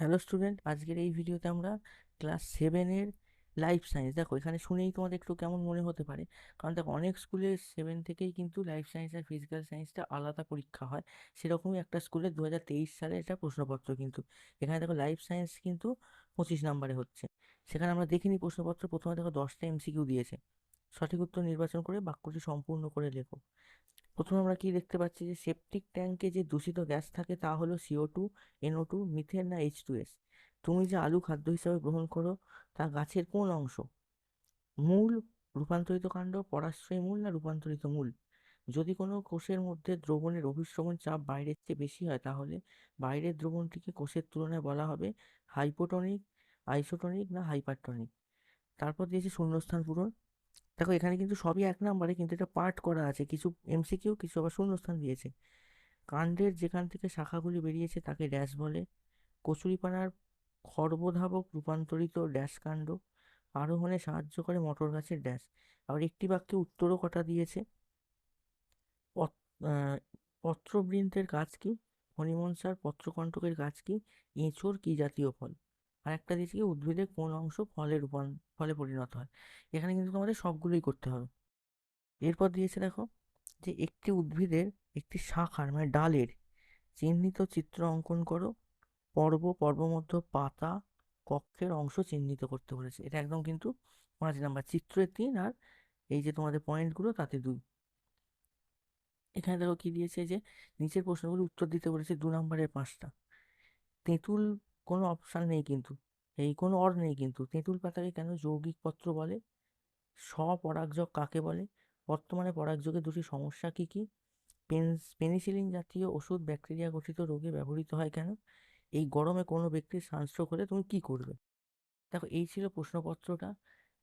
Hello student আজকের এই ভিডিওতে আমরা ক্লাস সেভেনের লাইফ সায়েন্স দেখো এখানে শুনেই তোমাদের একটু কেমন মনে হতে পারে। কারণ দেখো অনেক স্কুলে সেভেন থেকেই কিন্তু লাইফ সায়েন্স আর ফিজিক্যাল সায়েন্সটা আলাদা পরীক্ষা হয়। সেরকমই একটা স্কুলে দু হাজার তেইশ সালে এটা প্রশ্নপত্র কিন্তু। এখানে দেখো লাইফ সায়েন্স কিন্তু পঁচিশ নাম্বারে হচ্ছে। সেখানে আমরা দেখিনি প্রশ্নপত্র, প্রথমে দেখো দশটা এমসিকিউ দিয়েছে। সঠিক উত্তর নির্বাচন করে বাক্যটি সম্পূর্ণ করে লেখো। প্রথমে আমরা কি দেখতে পাচ্ছি যে সেপটিক ট্যাঙ্কে যে দূষিত গ্যাস থাকে তা হলো CO two NO two methane না এইচ টু এস তুমি যে আলু খাদ্য হিসাবে গ্রহণ করো, তা গাছের কোন অংশ? মূল, রূপান্তরিত কাণ্ড, পরাশ্রয়ী মূল না রূপান্তরিত মূল? যদি কোনো কোষের মধ্যে দ্রবণের অভিশ্রবণ চাপ বাইরের চেয়ে বেশি হয়, তাহলে বাইরের দ্রবণটিকে কোষের তুলনায় বলা হবে হাইপোটনিক আইসোটনিক না হাইপারটনিক তারপর দিয়েছে শূন্যস্থান পূরণ। দেখো এখানে কিন্তু সবই এক নাম্বারে কিন্তু এটা পার্ট করা আছে। কিছু এমসিকিউ কিছু আবার শূন্যস্থান দিয়েছে। কাণ্ডের যেখান থেকে শাখাগুলি বেরিয়েছে তাকে ড্যাশ বলে। কচুরিপানার খর্বধাবক রূপান্তরিত ড্যাশ কাণ্ড। আরোহণে সাহায্য করে মটর গাছের ড্যাশ আবার একটি বাক্যে উত্তরও কটা দিয়েছে। পত্রবৃন্তের গাছ কি? হনিমনসার পত্রকণ্টকের গাছ কি? এঁচোড় কি জাতীয় ফল? আর একটা দিয়েছে কি উদ্ভিদের কোন অংশ ফলে রূপান, ফলে পরিণত হয়। এখানে কিন্তু তোমাদের সবগুলোই করতে হবে। এরপর দিয়েছে দেখো যে একটি উদ্ভিদের একটি শাখার মানে ডালের চিহ্নিত চিত্র অঙ্কন করো। পর্ব, পর্বমধ্য পাতা, কক্ষের অংশ চিহ্নিত করতে বলেছে। এটা একদম কিন্তু পাঁচ নাম্বার চিত্রে তিন আর এই যে তোমাদের পয়েন্টগুলো তাতে দুই। এখানে দেখো কি দিয়েছে যে নিচের প্রশ্নগুলো উত্তর দিতে বলেছে দু নম্বরের পাঁচটা। তেঁতুল কোনো অপশান নেই কিন্তু। এই কোনো অর নেই কিন্তু। তেঁতুল পাতাকে কেন যৌগিক পত্র বলে? স্বপরাগযোগ কাকে বলে? বর্তমানে পরাগযোগে দুটি সমস্যা কী কী? পেন, পেনিসিলিন জাতীয় ওষুধ ব্যাকটেরিয়া গঠিত রোগে ব্যবহৃত হয় কেন? এই গরমে কোনো ব্যক্তির সানস্ট্রোক হলে তুমি কি করবে? দেখো, এই ছিল প্রশ্নপত্রটা।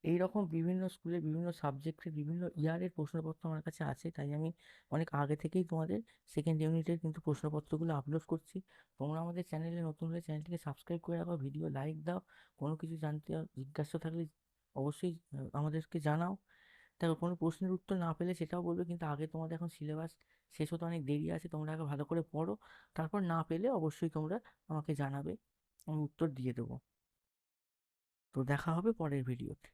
এই রকম বিভিন্ন স্কুলের বিভিন্ন সাবজেক্টের বিভিন্ন ইয়ারের প্রশ্নপত্র আমার কাছে আছে। তাই আমি অনেক আগে থেকেই তোমাদের সেকেন্ড ইউনিটের কিন্তু প্রশ্নপত্রগুলো আপলোড করছি। তোমরা আমাদের চ্যানেলে নতুন হলে চ্যানেলটিকে সাবস্ক্রাইব করে রাখো ভিডিও লাইক দাও, কোনো কিছু জানতে জিজ্ঞাসা থাকলে অবশ্যই আমাদেরকে জানাও। দেখো, কোনো প্রশ্নের উত্তর না পেলে সেটাও বলবে, কিন্তু আগে তোমাদের এখন সিলেবাস শেষ হতে অনেক দেরি আছে, তোমরা আগে ভালো করে পড়ো। তারপর না পেলে অবশ্যই তোমরা আমাকে জানাবে, আমি উত্তর দিয়ে দেবো। তো দেখা হবে পরের ভিডিওতে